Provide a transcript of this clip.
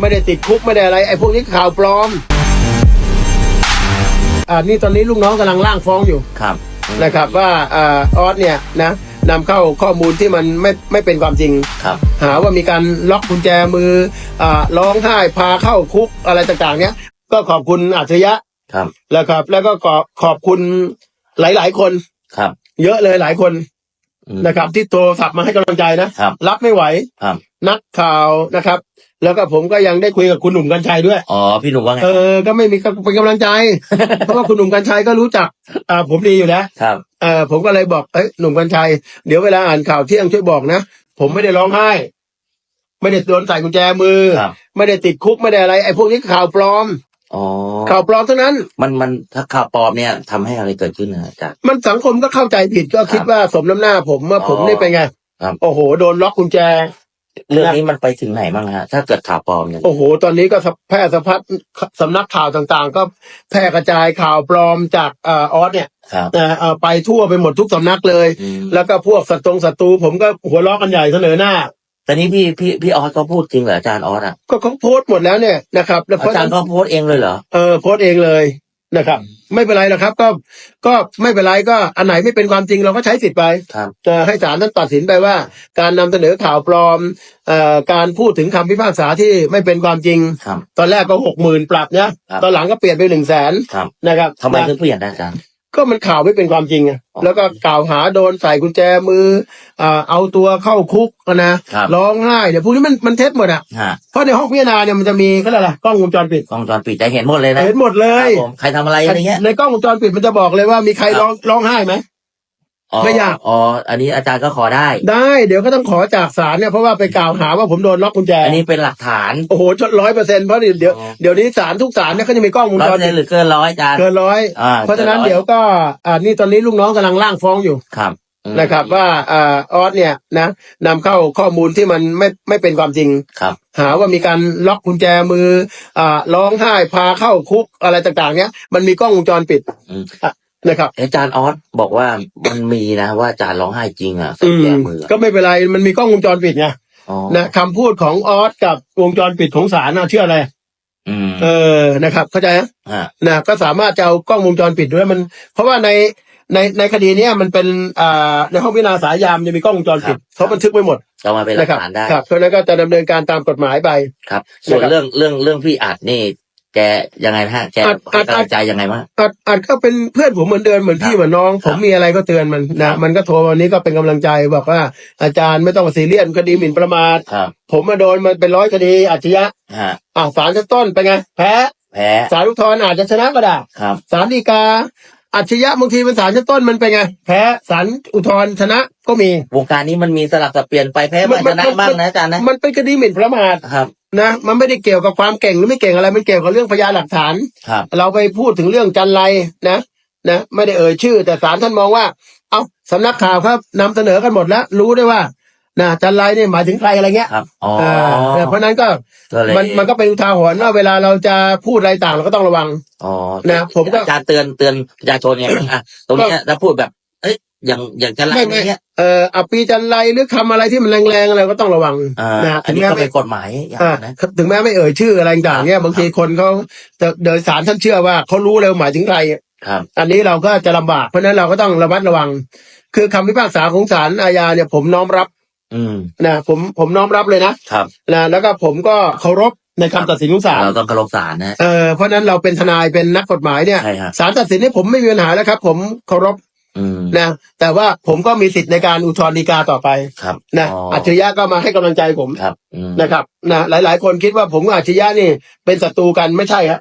ไม่ได้ติดคุกไม่ได้อะไรไอ้พวกนี้ข่าวปลอม อ่านี่ตอนนี้ลูกน้องกำลังล่างฟ้องอยู่ครับนะครับ ว่าอ่าออสเนี่ยนะนำเข้าข้อมูลที่มันไม่ไม่เป็นความจริง ครับ หาว่ามีการล็อกกุญแจมืออ่าร้องไห้พาเข้าคุกอะไรต่างๆ เนี้ยก็ขอบคุณอัจฉริยะครับแล้วครับ แล้วก็ขอขอบคุณหลายๆคนครับ เยอะเลยหลายคนอืมนะครับ ที่โทรศัพท์มาให้กำลังใจนะครับ รับไม่ไหวครับ นักข่าวนะครับ แล้วก็ผมก็ยังได้คุยกับคุณหนุ่มกัญชัยด้วย อ๋อ พี่หนุ่มว่าไง เออ ก็ไม่มีเป็นกำลังใจ เพราะว่าคุณหนุ่มกัญชัยก็รู้จักอ่าผมดีอยู่แล้ว ครับ เออผมก็เลยบอกเอ้ยหนุ่มกัญชัย เดี๋ยวเวลาอ่านข่าวเที่ยงช่วยบอกนะ ผมไม่ได้ร้องไห้ ไม่ได้โดนใส่กุญแจมือ ครับ ไม่ได้ติดคุกไม่ได้อะไรไอ้พวกนี้ข่าวปลอม อ๋อ ข่าวปลอมเท่านั้น มันมันถ้าข่าวปลอมเนี่ยทำให้อะไรเกิดขึ้นนะอาจารย์ มันสังคมก็เข้าใจผิดก็คิดว่าสมน้ำหน้าผมว่าอ๋อผมนี่เป็นไง ครับ โอ้โห โดนล็อกกุญแจ เรื่องนี้มันไปถึงไหนบ้างฮะ ถ้าเกิดข่าวปลอมเนี่ยโอ้โห ตอนนี้ก็แพร่สะพัดสำนักข่าวต่างๆ ก็แพร่กระจายข่าวปลอมจากเออออสเนี่ยครับเอ่อเอ่อไปทั่วไปหมดทุกสำนักเลยอืมแล้วก็พวกศัตรงศัตรูผมก็หัวล้อกันใหญ่เสนอหน้าแต่นี้พี่พี่พี่ออสเขาพูดจริงเหรออาจารย์ออสอะก็เขาโพสต์หมดแล้วเนี่ยนะครับแล้วเพอาราะจารย์ก็โพสต์เองเลยเหรอเออโพสต์เองเลย นะครับ ไม่เป็นไรหรอกครับ ก็ก็ไม่เป็นไรก็อันไหนไม่เป็นความจริงเราก็ใช้สิทธิ์ไปครับจะให้ศาลท่านตัดสินไปว่า การนำเสนอข่าวปลอมเอ่อการพูดถึงคำพิพากษาที่ไม่เป็นความจริง ครับ ตอนแรกก็หกหมื่นปรับเนี่ยครับ ตอนหลังก็เปลี่ยนไปหนึ่งแสนครับนะครับทำไมนะถึงเปลี่ยนได้อาจารย์ ก็มันข่าวไม่เป็นความจริงไงอ๋อแล้วก็กล่าวหาโดนใส่กุญแจมืออ่าเอาตัวเข้าคุกนะครับร้องไห้เดี๋ยวพวกนี้มันมันเท็จหมดอะฮะเพราะในห้องพิจารณาเนี่ยมันจะมีเขาเรียกอะไรกล้องวงจรปิดกล้องวงจรปิดจะเห็นหมดเลยนะเห็นหมดเลคยรับผมใครทำอะไรอะไรเงี้ยในกล้องวงจรปิดมันจะบอกเลยว่ามีใครครับร้องร้องไห้ไหมอ๋อ ไม่ยาก อ๋อ อันนี้อาจารย์ก็ขอได้ ได้เดี๋ยวก็ต้องขอจากศาลเนี่ยเพราะว่าไปกล่าวหาว่าผมโดนล็อกกุญแจอันนี้เป็นหลักฐาน โอ้โหร้อยเปอร์เซ็นต์เพราะเดี๋ยวเดี๋ยวอ๋อ เดี๋ยวนี้ศาลทุกศาลเนี่ยเขาจะมีกล้องวงร้อยจเปอรร์เซ็ปินดต์หรือเกินร้อยอาจารย์ เกินร้อยอ่าเพราะฉะนั้นกิร้อเดี๋ยวก็อ่านี่ตอนนี้ลูกน้องกำลังล่างฟ้องอยู่ครับอืมนะครับ ว่าอ่าออสเนี่ยนะนำเข้าข้อมูลที่มันไม่ไม่เป็นความจริง ครับ หาว่ามีการล็อกกุญแจมืออ่าร้องไห้พาเข้าคุกอะไรต่างๆ เนี้ยมันมีกล้องวงจรปิด อืมอะ นะครับอาจารย์ออสบอกว่ามันมีนะว่าอาจารย์ร้องไห้จริงอะใส่อืมแก้มืออะก็ไม่เป็นไรมันมีกล้องวงจรปิดไงอ๋อนะคำพูดของออสกับวงจรปิดของศาลน่ะเชื่ออะไรอืมเออนะครับ เข้าใจนะฮะนะก็สามารถจะเอากล้องวงจรปิดด้วยมัน เพราะว่าในในในคดีเนี้ยมันเป็นอ่าในห้องพิจารณาสายยามจะมีกล้องวงจรปิดเขาบันทึกไว้หมดเอามาเป็นหลันะกครับฐานได้ครับเพราะฉะนั้นก็จะดำเนินการตามกฎหมายไปครับ ส่วนนะครับเรื่องเรื่องเรื่องพี่อัดนี่ แกยังไงนะฮะแกอัดอัให้ดกำลังใจยังไงบ้างอาจอาจก็เป็นเพื่อนผมเหมือนเดิมเหมือนพี่ครับเหมือนน้อง ผมมีอะไรก็เตือนมันครันะบมันก็โทรวันนี้ก็เป็นกำลังใจบอกว่า อาจารย์ไม่ต้องซีเรียสคดีหมิ่นประมาท ครับ ผมมาโดนมันเป็นร้อยคดีอาชญะฮะ อ่าศาลชั้นต้นเป็นไงแพ้แพ้ศาลอุทธรณ์อาจจะชนะก็ได้ครับ ศาลฎีกาอัจฉริยะบางทีเป็นศาลชั้นต้นมันเป็นไงแพ้ศาลอุทธรณ์ชนะก็มี วงการนี้มันมีสลับสับเปลี่ยนไปแพ้มับ้านงมันชนะมันบ้างนะอาจารย์นะมันเป็นคดีหมิ่นประมาท ครับ นะมันไม่ได้เกี่ยวกับความเก่งหรือไม่เก่งอะไรมันเกี่ยวกับเรื่องพยานหลักฐาน ครับ เราไปพูดถึงเรื่องจันไรนะนะไม่ได้เอ่ยชื่อ แต่ศาลท่านมองว่า เอาสำนักข่าวครับนำเสนอกันหมดแล้ว รู้ได้ว่านะจันไรเนี่ยหมายถึงใครอะไรเงี้ยครับอ๋อเออเพราะฉะนั้นก็ก็เลยมันมันก็เป็นอุทาหรณ์ว่าเวลาเราจะพูดอะไรต่างเราก็ต้องระวัง อ๋อนะผมก็อาจารย์เตือนเตือนประชาชนไงบ้างอะตรงเนี้ยถ้าพูดแบบเอ้ยอย่างอย่างจะไล่ไม่อไม่ย่างเงี้ยเอ่ออปีจันไรหรือคำอะไรที่มันแรงๆอะไรก็ต้องระวังอ่านะอันถึงนี้แม้ก็ไม่เป็นกฎหมายอย่างอ่านะ ถึงแม้ไม่เอ่ยชื่ออะไรต่างๆเนี่ยครับบางทีคนเขาจะโดยสารท่านเชื่อว่าเขารู้เลยว่าหมายถึงใคร ครับ อันนี้เราก็จะลำบากเพราะฉะนั้นเราก็ต้องระมัดระวัง คือคำพิพากษาของศาลอาญาเนี่ย ผมน้อมรับอืมนะผมผมน้อมรับเลยนะครับ นะแล้วก็ผมก็เคารพในคำตัดสินของศาลเราต้องเคารพศาลนะ เออเพราะฉะนั้นเราเป็นทนายเป็นนักกฎหมายเนี่ยใช่ครับ ศาลตัดสินนี่ผมไม่มีปัญหาแล้วครับ ผมเคารพ อืม นะ แต่ว่าผมก็มีสิทธิ์ในการอุทธรณ์ฎีกาต่อไปครับนะอ๋ออัอัจฉริยะก็มาให้กำลังใจผมครับอืมนะครับนะหลาย ๆ คนคิดว่าผมกับอัจฉริยะนี่เป็นศัตรูกันไม่ใช่ครับ